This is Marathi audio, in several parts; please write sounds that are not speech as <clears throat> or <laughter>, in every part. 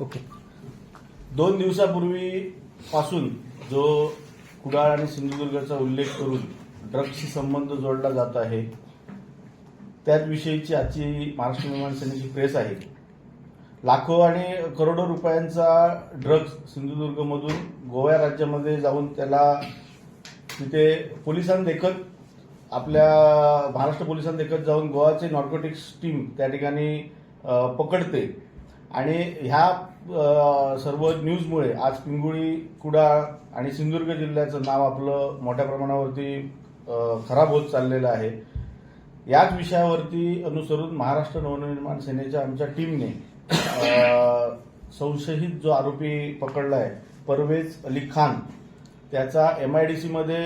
ओके. दोन दिवसापूर्वी पासून जो कुडाळ आणि सिंधुदुर्गचा उल्लेख करून ड्रग्सशी संबंध जोडला जात आहे त्याचविषयीची आजची महाराष्ट्र निर्माण सेनेची प्रेस आहे. लाखो आणि करोडो रुपयांचा ड्रग्ज सिंधुदुर्गमधून गोव्या राज्यामध्ये जाऊन त्याला तिथे पोलिसांदेखत आपल्या महाराष्ट्र पोलिसांदेखत जाऊन गोवाचे नॉर्कोटिक्स टीम त्या ठिकाणी पकडते. आणि ह्या सर्व न्यूजमुळे आज पिंगुळी कुडाळ आणि सिंधुदुर्ग जिल्ह्याचं नाव आपलं मोठ्या प्रमाणावरती खराब होत चाललेलं आहे. याच विषयावरती अनुसरून महाराष्ट्र नवनिर्माण सेनेच्या आमच्या टीमने संशयित जो आरोपी पकडला आहे परवेज अली खान त्याचा एम आय डी सीमध्ये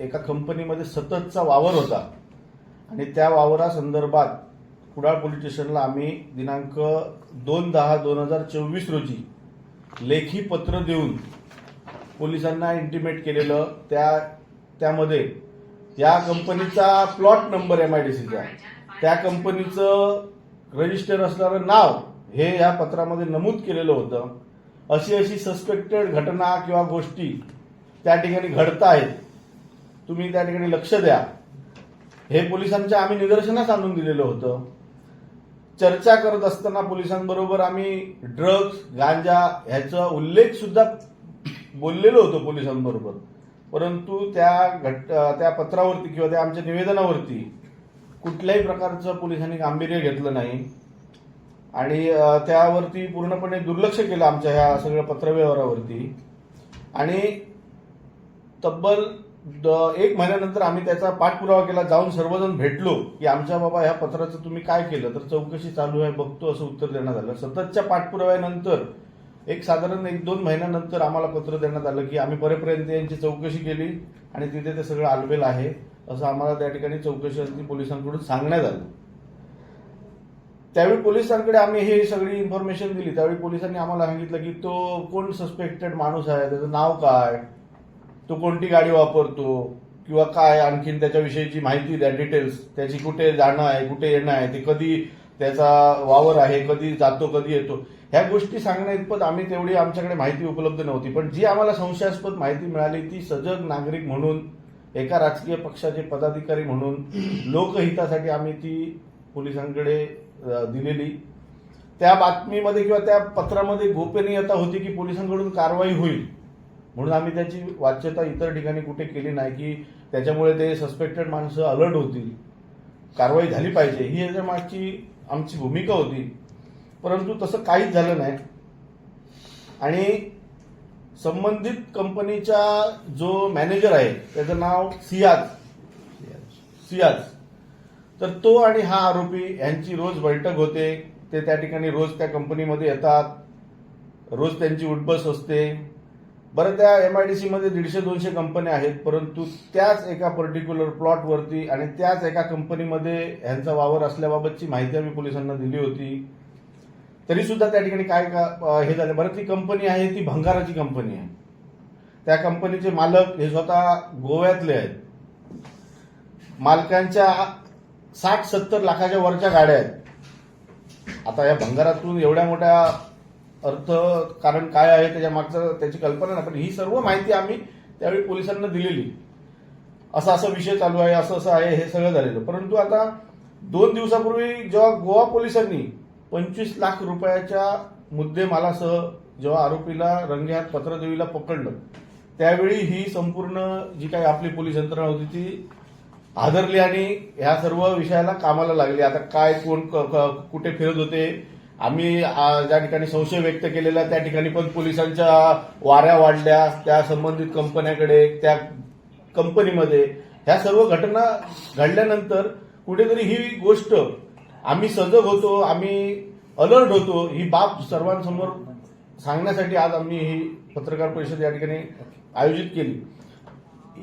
एका कंपनीमध्ये सततचा वावर होता. आणि त्या वावरासंदर्भात कुडाळ पोलीस स्टेशनला आम्ही दिनांक दोन दहा दोन हजार चोवीस रोजी लेखी पत्र देऊन पोलिसांना इंटिमेट केलेलं त्या त्यामध्ये या कंपनीचा plot number M I D सीचा त्या कंपनीचं रजिस्टर असणारं नाव हे या पत्रामध्ये नमूद केलेलं होतं. अशी अशी सस्पेक्टेड घटना किंवा गोष्टी त्या ठिकाणी घडत आहेत. तुम्ही त्या ठिकाणी लक्ष द्या. हे पोलिसांच्या आम्ही निदर्शनास आणून दिलेलं होतं. चर्चा करत असताना पोलिसांबरोबर आम्ही ड्रग्ज गांजा ह्याचा उल्लेख सुद्धा बोललेलो होतो पोलिसांबरोबर. परंतु त्या घट त्या पत्रावरती किंवा त्या आमच्या निवेदनावरती कुठल्याही प्रकारचं पोलिसांनी गांभीर्य घेतलं नाही. आणि त्यावरती पूर्णपणे दुर्लक्ष केलं आमच्या ह्या सगळ्या पत्रव्यवहारावरती. आणि तब्बल एक महिन्यानंतर आम्ही त्याचा पाठपुरावा केला जाऊन सर्वजण भेटलो की आमच्या बाबा ह्या पत्राचं तुम्ही काय केलं? तर चौकशी चालू आहे बघतो असं उत्तर देण्यात आलं. सततच्या पाठपुराव्यानंतर एक साधारण एक दोन महिन्यानंतर आम्हाला पत्र देण्यात आलं की आम्ही परेपर्यंत यांची चौकशी केली आणि तिथे ते सगळं आलबेल आहे असं आम्हाला त्या ठिकाणी चौकशी पोलिसांकडून सांगण्यात आलं. त्यावेळी पोलिसांकडे आम्ही हे सगळी इन्फॉर्मेशन दिली. त्यावेळी पोलिसांनी आम्हाला सांगितलं की तो कोण सस्पेक्टेड माणूस आहे? त्याचं नाव काय? तो कोणती गाडी वापरतो किंवा काय आणखीन त्याच्याविषयीची माहिती द्या डिटेल्स त्याची कुठे जाणं आहे कुठे येणं आहे ते कधी त्याचा वावर आहे कधी जातो कधी येतो. ह्या गोष्टी सांगण्या इतपत आम्ही तेवढी आमच्याकडे माहिती उपलब्ध नव्हती. पण जी आम्हाला संशयास्पद माहिती मिळाली ती सजग नागरिक म्हणून एका राजकीय पक्षाचे पदाधिकारी म्हणून लोकहितासाठी आम्ही ती पोलिसांकडे दिलेली. त्या बातमीमध्ये किंवा त्या पत्रामध्ये गोपनीयता होती की पोलिसांकडून कारवाई होईल. म्हणून आम्ही त्याची वाच्यता इतर ठिकाणी कुठे केली नाही की त्याच्यामुळे ते सस्पेक्टेड माणसं अलर्ट होतील. कारवाई झाली पाहिजे. ही याच्या मागची आमची भूमिका होती. परंतु तसं काहीच झालं नाही. आणि संबंधित कंपनीचा जो मॅनेजर आहे त्याचं नाव सियाज. सियाज. तर तो आणि हा आरोपी यांची रोज बैठक होते. ते त्या ठिकाणी रोज त्या कंपनीमध्ये येतात. रोज त्यांची उठबस असते. बरं त्या एम आय डी मध्ये दीडशे दोनशे कंपन्या आहेत परंतु त्याच एका पर्टिक्युलर प्लॉटवरती आणि त्याच एका कंपनीमध्ये ह्यांचा वावर असल्याबाबतची माहिती आम्ही पोलिसांना दिली होती. तरी सुद्धा त्या ठिकाणी काय का हे झालं. बरं ती कंपनी आहे ती भंगाराची कंपनी आहे. त्या कंपनीचे मालक हे स्वतः गोव्यातले आहेत. मालकांच्या साठ सत्तर लाखाच्या वरच्या गाड्या आहेत. आता या भंगारातून एवढ्या मोठ्या अर्थ कारण काय आहे त्याच्या मागचं त्याची कल्पना नाही. पण ही सर्व माहिती आम्ही त्यावेळी पोलिसांना दिलेली. असा असा विषय चालू आहे असं असं आहे हे सगळं झालेलं. परंतु आता दोन दिवसापूर्वी जेव्हा गोवा पोलिसांनी पंचवीस लाख रुपयाच्या मुद्देमालासह जेव्हा आरोपीला रंगेहात पत्रदेवीला पकडलं त्यावेळी ही संपूर्ण जी काही आपली पोलीस यंत्रणा होती ती आदरली आणि ह्या सर्व विषयाला कामाला लागली. आता काय कोण क- कुठे फिरत होते आम्ही ज्या ठिकाणी संशय व्यक्त केलेला त्या ठिकाणी पण पोलिसांच्या वाऱ्या वाढल्या त्या संबंधित कंपन्याकडे त्या कंपनीमध्ये. ह्या सर्व घटना घडल्यानंतर कुठेतरी ही गोष्ट आम्ही सजग होतो आम्ही अलर्ट होतो. ही बाब सर्वांसमोर सांगण्यासाठी आज आम्ही ही पत्रकार परिषद या ठिकाणी आयोजित केली.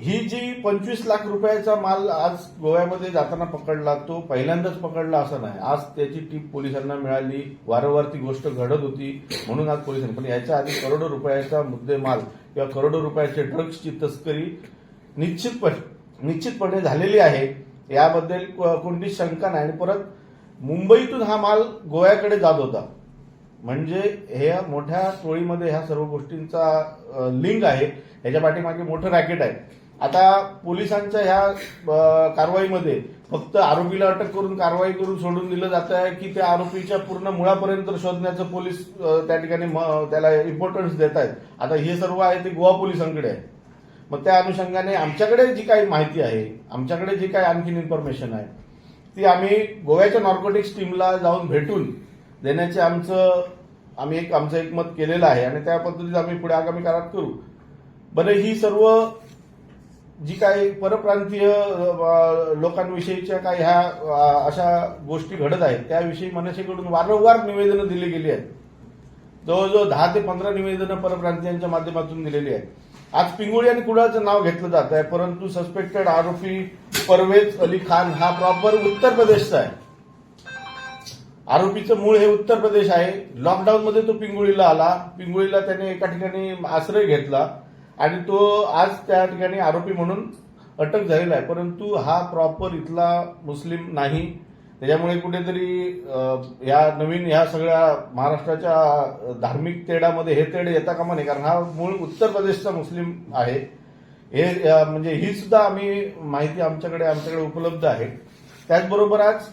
ही जी पंचवीस लाख रुपयाचा माल आज गोव्यामध्ये जाताना पकडला तो पहिल्यांदाच पकडला असं नाही. आज त्याची टीप पोलिसांना मिळाली वारंवार ती गोष्ट घडत होती म्हणून आज पोलिसांनी पण याच्या आधी करोडो रुपयाचा मुद्देमाल किंवा करोडो रुपयाचे ड्रग्सची तस्करी निश्चितपणे निश्चितपणे झालेली आहे. याबद्दल कोणतीच शंका नाही. आणि परत मुंबईतून हा माल गोव्याकडे जात होता. म्हणजे हे मोठ्या टोळीमध्ये ह्या सर्व गोष्टींचा लिंक आहे. ह्याच्या पाठीमागे मोठं रॅकेट आहे. आता पोलिसांच्या ह्या कारवाईमध्ये फक्त आरोपीला अटक करून कारवाई करून सोडून दिलं जात आहे की त्या आरोपीच्या पूर्ण मुळापर्यंत शोधण्याचं पोलीस त्या ठिकाणी म- त्याला इम्पॉर्टन्स देत आहेत. आता हे सर्व आहे ते गोवा पोलिसांकडे आहे. मग त्या अनुषंगाने आमच्याकडे जी काही माहिती आहे आमच्याकडे जी काही आणखीन इन्फॉर्मेशन आहे ती आम्ही गोव्याच्या नॉर्कोटिक्स टीमला जाऊन भेटून देण्याचे आमचं आम्ही एक आमचं एक मत केलेलं आहे आणि त्या पद्धतीत आम्ही पुढे आगामी काळात करू. बरं ही सर्व जी काही परप्रांतीय लोकांविषयीच्या काही ह्या अशा गोष्टी घडत आहेत त्याविषयी मनसेकडून वारंवार निवेदनं दिली गेली आहेत. जवळजवळ दहा ते पंधरा निवेदनं परप्रांतीयांच्या माध्यमातून दिलेली आहेत. आज पिंगुळी आणि कुडाळचं नाव घेतलं जात आहे परंतु सस्पेक्टेड आरोपी परवेज अली खान हा प्रॉपर उत्तर प्रदेशचा आहे. आरोपीचं मूळ हे उत्तर प्रदेश आहे. लॉकडाऊन मध्ये तो पिंगुळीला आला. पिंगुळीला त्याने एका ठिकाणी आश्रय घेतला. आणि तो आज त्या ठिकाणी आरोपी म्हणून अटक झालेला आहे. परंतु हा प्रॉपर इथला मुस्लिम नाही. त्याच्यामुळे कुठेतरी या नवीन ह्या सगळ्या महाराष्ट्राच्या धार्मिक तेडामध्ये हे तेढ येता कामा नये. कारण हा मूळ उत्तर प्रदेशचा मुस्लिम आहे. हे म्हणजे ही सुद्धा आम्ही माहिती आमच्याकडे आमच्याकडे उपलब्ध आहे. त्याचबरोबर आज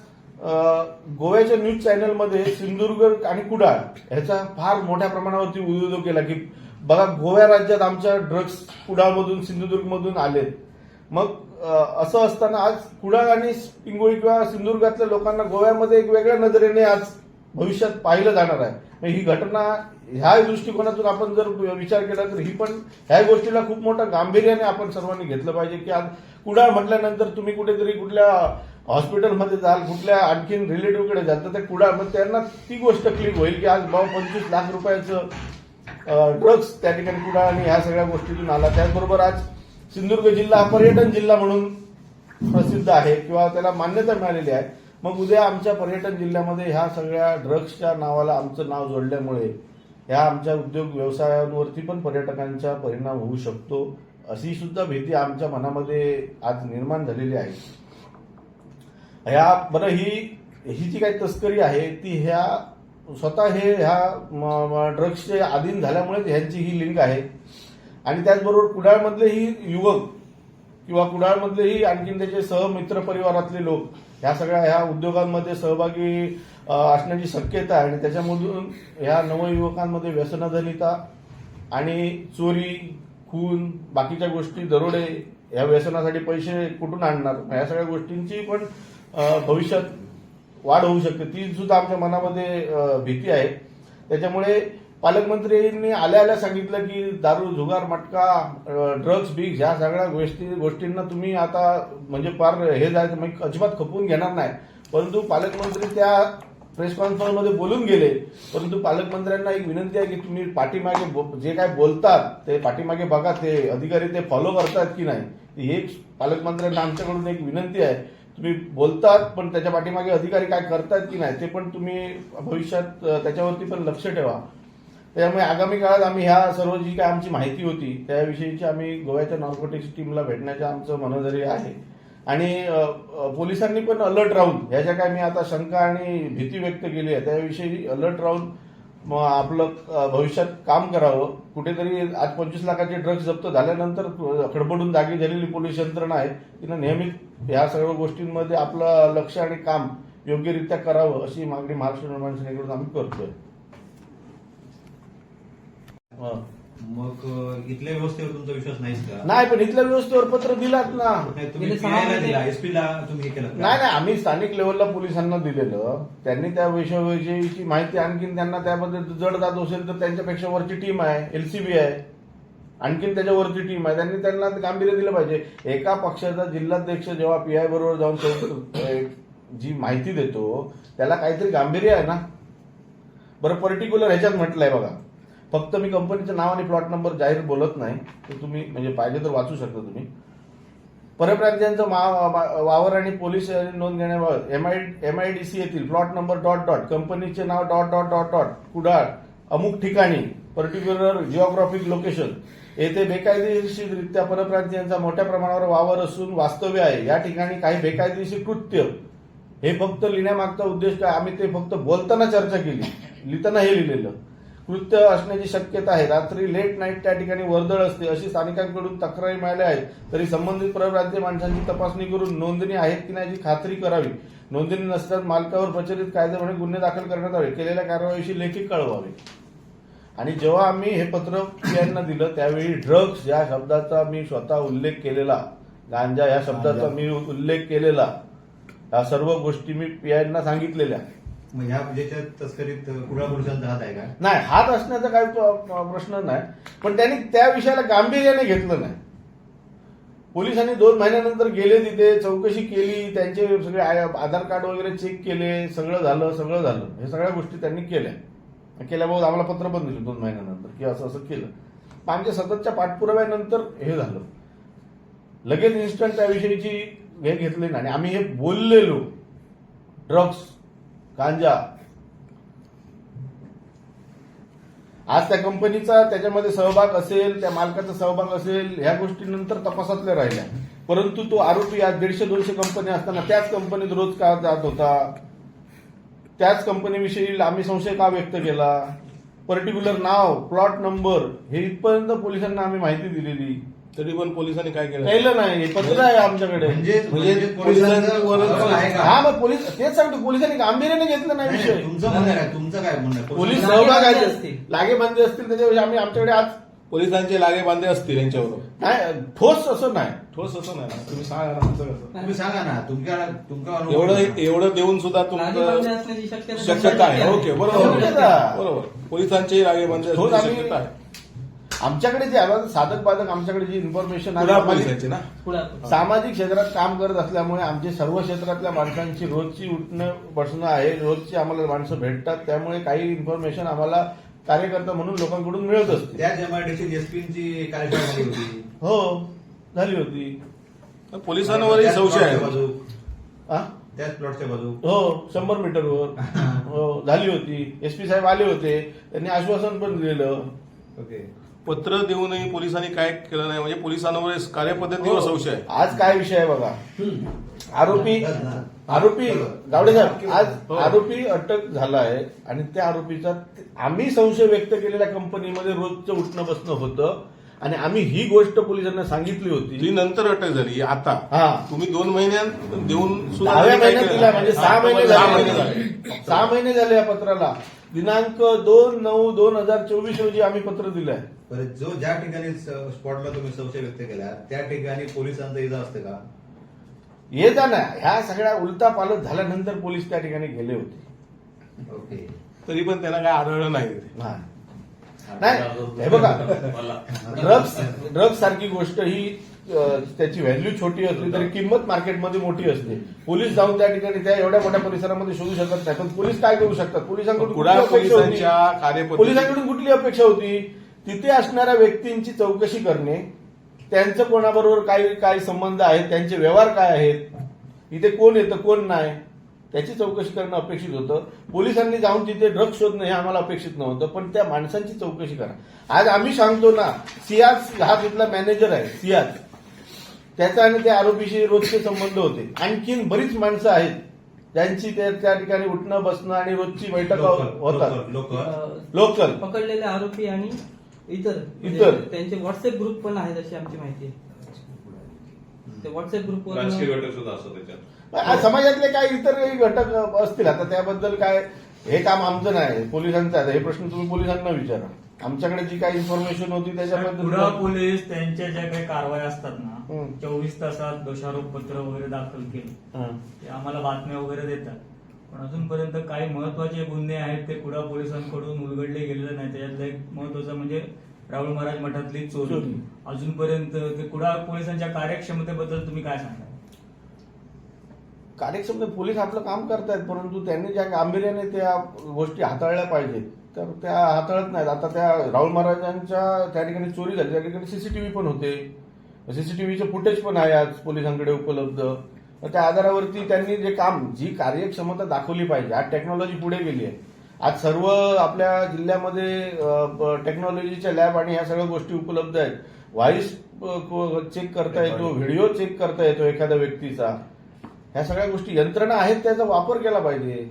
गोव्याच्या न्यूज चॅनलमध्ये सिंधुदुर्ग आणि कुडाळ ह्याचा फार मोठ्या प्रमाणावरती उद्योग केला की बघा गोव्या राज्यात आमच्या ड्रग्स कुडाळमधून सिंधुदुर्गमधून आलेत. मग असं असताना आज कुडाळ आणि पिंगोळी किंवा सिंधुदुर्गातल्या लोकांना गोव्यामध्ये एक वेगळ्या नजरेने आज भविष्यात पाहिलं जाणार आहे. मग ही घटना ह्या दृष्टिकोनातून आपण जर विचार केला तर ही पण ह्या गोष्टीला खूप मोठा गांभीर्याने आपण सर्वांनी घेतलं पाहिजे की आज कुडाळ म्हटल्यानंतर तुम्ही कुठेतरी कुठल्या हॉस्पिटलमध्ये जाल कुठल्या आणखीन रिलेटिव्हकडे जाल तर ते कुडाळ मग त्यांना ती गोष्ट क्लिक होईल की आज भाऊ पंचवीस लाख रुपयाचं ड्रग्स त्या ठिकाणी कुडाळ आणि ह्या सगळ्या गोष्टीतून आला. त्याचबरोबर आज सिंधुदुर्ग जिल्हा पर्यटन जिल्हा म्हणून प्रसिद्ध आहे किंवा त्याला मान्यता मिळालेली आहे. मग उद्या आमच्या पर्यटन जिल्ह्यामध्ये ह्या सगळ्या ड्रग्सच्या नावाला आमचं नाव जोडल्यामुळे ह्या आमच्या उद्योग व्यवसायांवरती पण पर्यटकांचा परिणाम होऊ शकतो अशी सुद्धा भीती आमच्या मनामध्ये आज निर्माण झालेली आहे. ह्या बरं ही ही जी काही तस्करी आहे ती ह्या स्वतः हे ह्या ड्रग्सचे अधीन झाल्यामुळेच ह्यांची ही लिंक आहे. आणि त्याचबरोबर कुडाळमधले ही युवक किंवा कुडाळमधलेही आणखीन त्याचे सहमित्र परिवारातले लोक ह्या सगळ्या ह्या उद्योगांमध्ये सहभागी असण्याची शक्यता आहे. आणि त्याच्यामधून ह्या नवयुवकांमध्ये व्यसनजनिता आणि चोरी खून बाकीच्या गोष्टी दरोडे ह्या व्यसनासाठी पैसे कुठून आणणार? ह्या सगळ्या गोष्टींची पण भविष्यात वाढ होऊ शकते. ती सुद्धा आमच्या मनामध्ये भीती आहे. त्याच्यामुळे पालकमंत्र्यांनी आल्या आल्या सांगितलं की दारू जुगार मटका ड्रग्स बिग्स ह्या सगळ्या गोष्टी गोष्टींना तुम्ही आता म्हणजे फार हे जायचं म्हणजे अजिबात खपवून घेणार नाही. परंतु पालकमंत्री त्या प्रेस कॉन्फरन्समध्ये बोलून गेले. परंतु पालकमंत्र्यांना एक विनंती आहे की तुम्ही पाठीमागे जे काय बोलतात ते पाठीमागे बघा ते अधिकारी ते फॉलो करतात की नाही. हे पालकमंत्र्यांना आमच्याकडून एक विनंती आहे. तुम्ही बोलतात पण त्याच्या पाठीमागे अधिकारी काय करतात की नाही ते पण तुम्ही भविष्यात त्याच्यावरती पण लक्ष ठेवा. त्यामुळे आगामी काळात आम्ही ह्या सर्व जी काय आमची माहिती होती त्याविषयीची आम्ही गोव्याच्या नॉर्कोटिक्स टीमला भेटण्याचं आमचं मनोधैर्य आहे. आणि पोलिसांनी पण अलर्ट राहून ह्याच्या काय मी आता शंका आणि भीती व्यक्त केली आहे त्याविषयी अलर्ट राहून मग आपलं भविष्यात काम करावं. कुठेतरी आज पंचवीस लाखाचे ड्रग्ज जप्त झाल्यानंतर खडबडून जागी झालेली पोलीस यंत्रणा आहे तिनं नेहमीच ह्या सर्व गोष्टींमध्ये आपलं लक्ष आणि काम योग्यरित्या करावं अशी मागणी महाराष्ट्र निर्माण सेनेकडून आम्ही करतोय. मग इथल्या व्यवस्थेवर तुमचा विश्वास नाहीच का? नाही पण इथल्या व्यवस्थेवर पत्र दिलात ना. नाही, तुम्ही गेले सहा PI ला महिने- दिला एसपी ला तुम्ही हे केलं का? नाही नाही आम्ही स्थानिक लेवलला पोलिसांना दिलेलं. त्यांनी त्या विषयाविषयीची माहिती आणखीन त्यांना त्यामध्ये जड जात असेल तर त्यांच्यापेक्षा वरची टीम आहे एलसीबी आहे. आणखीन त्याच्यावरची टीम आहे. त्यांनी त्यांना गांभीर्य दिलं पाहिजे. एका पक्षाचा जिल्हाध्यक्ष जेव्हा पीआय बरोबर जाऊन अ, जी माहिती देतो त्याला काहीतरी गांभीर्य आहे ना? बरं पर्टिक्युलर ह्याच्यात म्हटलंय बघा. फक्त मी कंपनीचं नाव आणि प्लॉट नंबर जाहीर बोलत नाही तर तुम्ही म्हणजे पाहिजे तर वाचू शकता तुम्ही. परप्रांतीयांचं मा- वावर आणि पोलीस नोंद घेण्याबाबत M I M I D C येथील प्लॉट नंबर डॉट डॉट कंपनीचे नाव dot dot dot dot Kudal अमुक ठिकाणी पर्टिक्युलर जिओग्राफिक लोकेशन येथे बेकायदेशीररित्या परप्रांतीयांचा मोठ्या प्रमाणावर वावर असून वास्तव्य आहे. या ठिकाणी काही बेकायदेशीर कृत्य हे फक्त लिहिण्यामागचा उद्देश काय? आम्ही ते फक्त बोलताना चर्चा केली. लिहिताना हे लिहिलेलं. कृत्य असण्याची शक्यता आहे. रात्री लेट नाईट त्या ठिकाणी वर्दळ असते. अशी स्थानिकांकडून तक्रारी मिळाल्या आहेत. तरी संबंधित परप्रांतीय माणसांची तपासणी करून नोंदणी आहेत की नाही याची खात्री करावी. नोंदणी नसल्यास मालकावर प्रचलित कायद्याप्रमाणे गुन्हे दाखल करण्यात यावे केलेल्या कारवाईशी लेखी कळवावे. आणि जेव्हा आम्ही हे पत्र यांना दिलं त्यावेळी ड्रग्ज या शब्दाचा मी स्वतः उल्लेख केलेला. गांजा या शब्दाचा मी उल्लेख केलेला. या सर्व गोष्टी मी पीआयना सांगितलेल्या. मग ह्या तस्करीत कुडाळ पोलिसांचा हात आहे का? नाही हात असण्याचा काही प्रश्न नाही. पण त्यांनी त्या विषयाला गांभीर्याने घेतलं नाही. पोलिसांनी दोन महिन्यानंतर गेले तिथे चौकशी केली त्यांचे सगळे आधार कार्ड वगैरे चेक केले सगळं झालं सगळं झालं. हे सगळ्या गोष्टी त्यांनी केल्या. केल्याबाबत आम्हाला पत्र पण दिलं दोन महिन्यानंतर की असं असं केलं. पण आमच्या सततच्या पाठपुराव्यानंतर हे झालं. लगेच इन्स्टंट त्याविषयीची हे घेतली नाही. आणि आम्ही हे बोललेलो. ड्रग्स गांजा. आज त्या कंपनीचा त्याच्यामध्ये सहभाग असेल त्या मालकाचा सहभाग असेल ह्या गोष्टी नंतर तपासातल्या राहिल्या. परंतु तो आरोपी आज दीडशे दोनशे कंपनी असताना त्याच कंपनीत रोज का जात होता? त्याच कंपनीविषयी आम्ही संशय का व्यक्त केला? पर्टिक्युलर नाव प्लॉट नंबर हे इथपर्यंत पोलिसांना आम्ही माहिती दिलेली. तरी पण पोलिसांनी काय केलं? केलं नाही. हे पत्र आहे आमच्याकडे. म्हणजे आहे का? हा मग पोलीस तेच सांगतो. पोलिसांनी गांभीर्याने घेतलं नाही नाही, विषय? नाही, तुमचं म्हणणं काय? तुमचं काय म्हणणं? आहे? पोलीस सहभाग लागेबांधे आहे असतील. लागेबांधे असतील त्याच्याविषयी आम्ही आमच्याकडे आज पोलिसांचे लागे बांधे असतील यांच्यावर. नाही ठोस असं नाही. ठोस असं नाही. ना. तुम्ही सांगा ना असं कसं? तुम्ही सांगा ना. तुमच्या तुमचा अनुभव एवढं सांगा. एवढं देऊन सुद्धा तुमचं शक्यता आहे. ओके बरोबर. शक्यता. बरोबर. पोलिसांचे लागे बांधे ठोस असण्याची आम्ही शक्यता आहे. आमच्याकडे जे आहे साधक बाधक आमच्याकडे जी इन्फॉर्मेशन आहे ना? सामाजिक क्षेत्रात काम करत असल्यामुळे आमचे सर्व क्षेत्रातल्या माणसांची रोजची उठणं बसणं आहे. रोजची आम्हाला माणसं भेटतात. त्यामुळे काही इन्फॉर्मेशन आम्हाला कार्यकर्ता म्हणून लोकांकडून मिळत असते. त्याच एमआयडीसी एसपीची कार्यशाळा झाली होती. हो झाली होती. पोलिसांवरही संशय आहे. बाजू. हा? त्याच प्लॉटच्या बाजू. हो शंभर मीटरवर. हो झाली होती. एसपी साहेब आले होते. त्यांनी आश्वासन पण दिलेलं. ओके. पत्र देऊनही पोलिसांनी काय केलं नाही? म्हणजे पोलिसांवर कार्यपद्धतीवर संशय आहे. आज काय विषय आहे बघा? आरोपी. आरोपी गावडे साहेब आज हो. आरोपी अटक झाला आहे आणि त्या आरोपीचा आम्ही संशय व्यक्त केलेल्या कंपनीमध्ये रोजचं उठणं बसणं होतं. आणि आम्ही ही गोष्ट पोलिसांना सांगितली ती होती नंतर अटक झाली. आता. हा. तुम्ही दोन महिन्यात देऊन सुद्धा दहाव्या महिन्यात दिला म्हणजे. सहा महिने सहा महिने झाले. सहा महिने झाले या पत्राला. दिनांक दोन नऊ दोन हजार चोवीस रोजी आम्ही पत्र दिलंय. बरं जो ज्या ठिकाणी स- स्पॉटला तुम्ही संशय व्यक्त केला त्या ठिकाणी पोलिसांचा इजा असते का? ये जा ना. ह्या सगळ्या उलटा पालट झाल्यानंतर पोलीस त्या ठिकाणी गेले होते. ओके. तरी पण त्यांना काय आढळलं नाही. हा. नाही हे बघा. ड्रग्स ड्रग्स सारखी गोष्ट ही त्याची व्हॅल्यू छोटी असली तरी किंमत मार्केटमध्ये मोठी असते. पोलीस जाऊन त्या ठिकाणी त्या एवढ्या मोठ्या परिसरामध्ये शोधू शकत नाही. पण पोलीस काय करू शकतात? पोलिसांकडून पोलिसांकडून कुठली अपेक्षा होती? तिथे असणाऱ्या व्यक्तींची चौकशी करणे. त्यांचं कोणाबरोबर काय काय संबंध आहेत? त्यांचे व्यवहार काय आहेत? इथे कोण येतं कोण नाही? त्याची चौकशी करणं अपेक्षित होतं. पोलिसांनी जाऊन तिथे ड्रग्ज शोधणं हे आम्हाला अपेक्षित नव्हतं पण त्या माणसांची चौकशी करा. आज आम्ही सांगतो ना सियाज हा तिथला मॅनेजर आहे सियाज. त्याचा आणि त्या आरोपीशी रोजचे संबंध होते. आणखीन बरीच माणसं आहेत ज्यांची त्या त्या ठिकाणी उठणं बसणं आणि रोजची बैठक होतात. लोकल पकडलेले आरोपी आणि इतर म्हणजे इतर. त्यांचे व्हॉट्सअप ग्रुप पण आहेत अशी आमची माहिती आहे. ते व्हॉट्सअप राजकीय घटक सुद्धा असतो त्याच्यात. समाजातले काही इतरही घटक असतील आता त्याबद्दल काय हे काम आमचं नाही पोलिसांचं आहे. हे प्रश्न तुम्ही पोलिसांना विचारा. आमच्याकडे जी काही इन्फॉर्मेशन होती त्याच्याबद्दल पोलीस त्यांच्या ज्या काही कारवाई असतात ना. चोवीस तासात दोषारोप पत्र वगैरे दाखल केले. ते आम्हाला बातम्या वगैरे देतात. पण अजूनपर्यंत काही महत्त्वाचे गुन्हे आहेत ते कुडाळ पोलिसांकडून उलगडले गेलेले नाही. त्याच्यातलं एक महत्वाचं म्हणजे राहुल महाराज मठातली चोरी. अजूनपर्यंत ते कुडाळ पोलिसांच्या कार्यक्षमतेबद्दल तुम्ही काय सांगा कार्यक्षमते पोलीस आपलं काम करतायत परंतु त्यांनी ज्या गांभीर्याने त्या गोष्टी हाताळल्या पाहिजेत तर त्या हाताळत नाहीत. आता त्या राहुल महाराजांच्या त्या ठिकाणी चोरी झाली त्या ठिकाणी सीसीटीव्ही पण होते. सीसीटीव्हीचे फुटेज पण आहे आज पोलिसांकडे उपलब्ध. त्या आधारावरती त्यांनी जे काम जी कार्यक्षमता दाखवली पाहिजे आज टेक्नॉलॉजी पुढे गेली आहे. आज सर्व आपल्या जिल्ह्यामध्ये टेक्नॉलॉजीच्या लॅब आणि ह्या सगळ्या गोष्टी उपलब्ध आहेत. व्हॉइस चेक करता येतो व्हिडिओ चेक करता येतो एखाद्या व्यक्तीचा. ह्या सगळ्या गोष्टी यंत्रणा आहेत त्याचा वापर केला पाहिजे.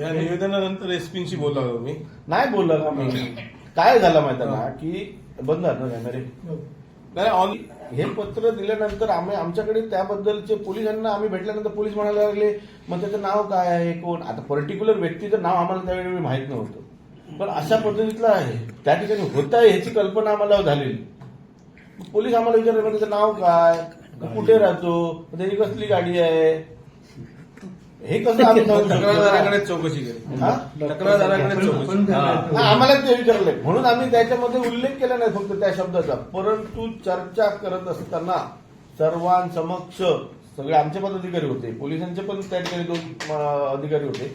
या निवेदनानंतर एसपींशी बोलला मी. नाही बोललं का मी? काय झालं माहिती ना की? बंद कॅमेरे नाही ऑन हे पत्र दिल्यानंतर आम्ही आमच्याकडे त्याबद्दलचे पोलिसांना आम्ही भेटल्यानंतर पोलीस म्हणायला लागले मग त्याचं नाव काय आहे? कोण? आता पर्टिक्युलर व्यक्तीचं नाव आम्हाला त्यावेळी माहीत नव्हतं. पण अशा पद्धतीतलं आहे. त्या ठिकाणी होत आहे ह्याची कल्पना आम्हाला झालेली. पोलीस आम्हाला विचारले "मग त्याचं नाव काय? कुठे राहतो? त्याची कसली गाडी आहे? हे कसं आम्ही सांगू शकतो? तक्रारदाराकडे चौकशी केली. हा? तक्रारदाराकडे चौकशी. हा, आम्हाला ते विचारले म्हणून आम्ही त्याच्यामध्ये उल्लेख केला नाही फक्त त्या शब्दाचा. परंतु चर्चा करत असताना सर्वांसमक्ष सगळे आमचे पदाधिकारी होते. पोलिसांचे पण त्या ठिकाणी दोन अं, अधिकारी होते.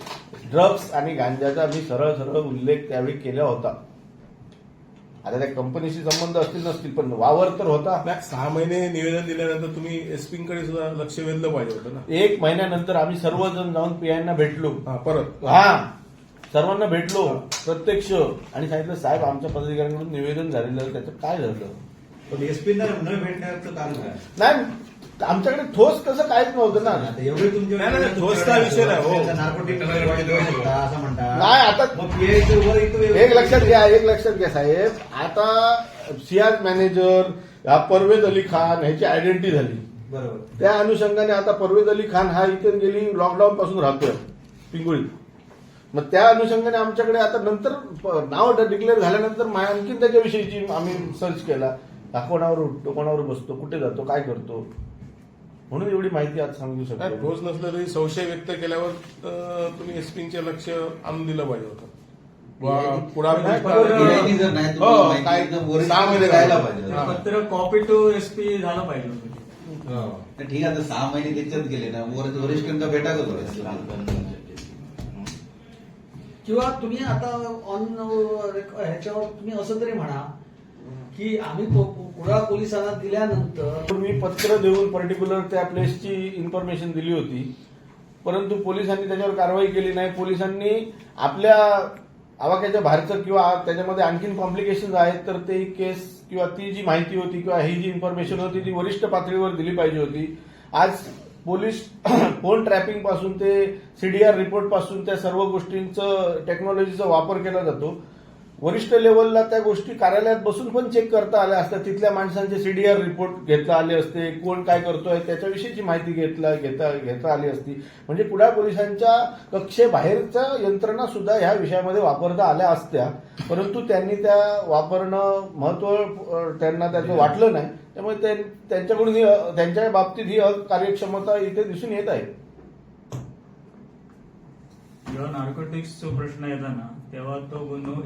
ड्रग्स आणि गांजाचा मी सरळ सरळ उल्लेख त्यावेळी केला होता. आता त्या कंपनीशी संबंध असतील नसतील पण वावर तर होता. सहा महिने निवेदन दिल्यानंतर तुम्ही एसपींकडे सुद्धा लक्ष वेधलं पाहिजे होतं ना? एक महिन्यानंतर आम्ही सर्वजण जाऊन पीआयना भेटलो. हा परत. हा सर्वांना भेटलो प्रत्यक्ष. आणि सांगितलं साहेब आमच्या पदाधिकाऱ्यांकडून निवेदन झालेलं त्याचं काय झालं? पण एसपीना न भेटण्याचं कारण काय? नाही आमच्याकडे ठोस कसं काहीच नव्हतं ना. आता एवढे तुमचे नाही, नाही, ठोसचा विषय नाही, हो. नार्कोटिक असं म्हणतात नाही, आता- मग PA वर इथं एक लक्षात घ्या एक लक्षात घ्या साहेब. आता सियाज मॅनेजर हा परवेज अली खान ह्याची आयडेंटिटी झाली. बरोबर. त्या अनुषंगाने आता परवेज अली खान हा इथे गेली लॉकडाऊन पासून राहतोय पिंगुळीत. मग त्या अनुषंगाने आमच्याकडे आता नंतर प- नाव डिक्लेअर झाल्यानंतर मा- आणखीन त्याच्याविषयीची आम्ही सर्च केला. हा कोणावर उठतो कोणावर बसतो कुठे जातो काय करतो? म्हणून एवढी माहिती आज सांगू शकतो. ठोस नसलं तरी संशय व्यक्त केल्यावर तुम्ही एसपींचे लक्ष आणून दिलं पाहिजे होतं. वरिष्ठ. पत्र कॉपी टू एसपी झालं पाहिजे हो. ठीक आहे सहा महिने त्याच्यात गेले ना वर- वरिष्ठांका भेटा करतो किंवा तुम्ही आता ऑन ह्याच्यावर तुम्ही असं तरी म्हणा की आम्ही कुडाळ पोलिसांना दिल्यानंतर मी पत्र देऊन पर्टिक्युलर त्या प्लेसची इन्फॉर्मेशन दिली होती. परंतु पोलिसांनी त्याच्यावर कारवाई केली नाही. पोलिसांनी आपल्या आवाक्याच्या बाहेरचं किंवा त्याच्यामध्ये आणखीन कॉम्प्लिकेशन आहेत तर ते केस किंवा ती जी माहिती होती किंवा ही जी इन्फॉर्मेशन होती ती वरिष्ठ पातळीवर दिली पाहिजे होती. आज पोलीस <clears throat> फोन ट्रॅपिंगपासून ते सीडीआर रिपोर्टपासून त्या सर्व गोष्टींचं टेक्नॉलॉजीचा वापर केला जातो. वरिष्ठ लेवलला त्या गोष्टी कार्यालयात बसून पण चेक करता आल्या असतात तिथल्या माणसांचे सीडीआर रिपोर्ट घेता आले असते. कोण काय करतोय त्याच्याविषयीची माहिती घेतला घेता घेता आली असती. म्हणजे कुडाळ पोलिसांच्या कक्षेबाहेरच्या यंत्रणा सुद्धा ह्या विषयामध्ये वापरता आल्या असत्या. परंतु त्यांनी त्या वापरणं महत्त्व त्यांना त्याचं वाटलं नाही. त्यामुळे त्यांच्याकडून ही त्यांच्या बाबतीत ही कार्यक्षमता इथे दिसून येत आहे. जेव्हा नार्कोटिक्सचा प्रश्न येतो ना तेव्हा तो गुन्हा